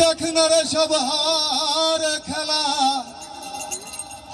দেখ না রে সব হার খেলা।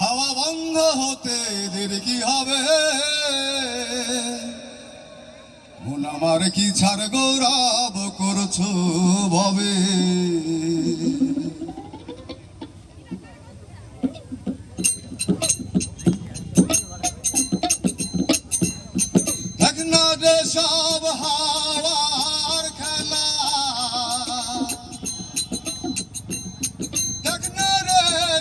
হাওয়া বন্ধ হতে এদের কি হবে? মন আমার কি ছাড় গৌরব করছ ভবে? দেখ না রে সব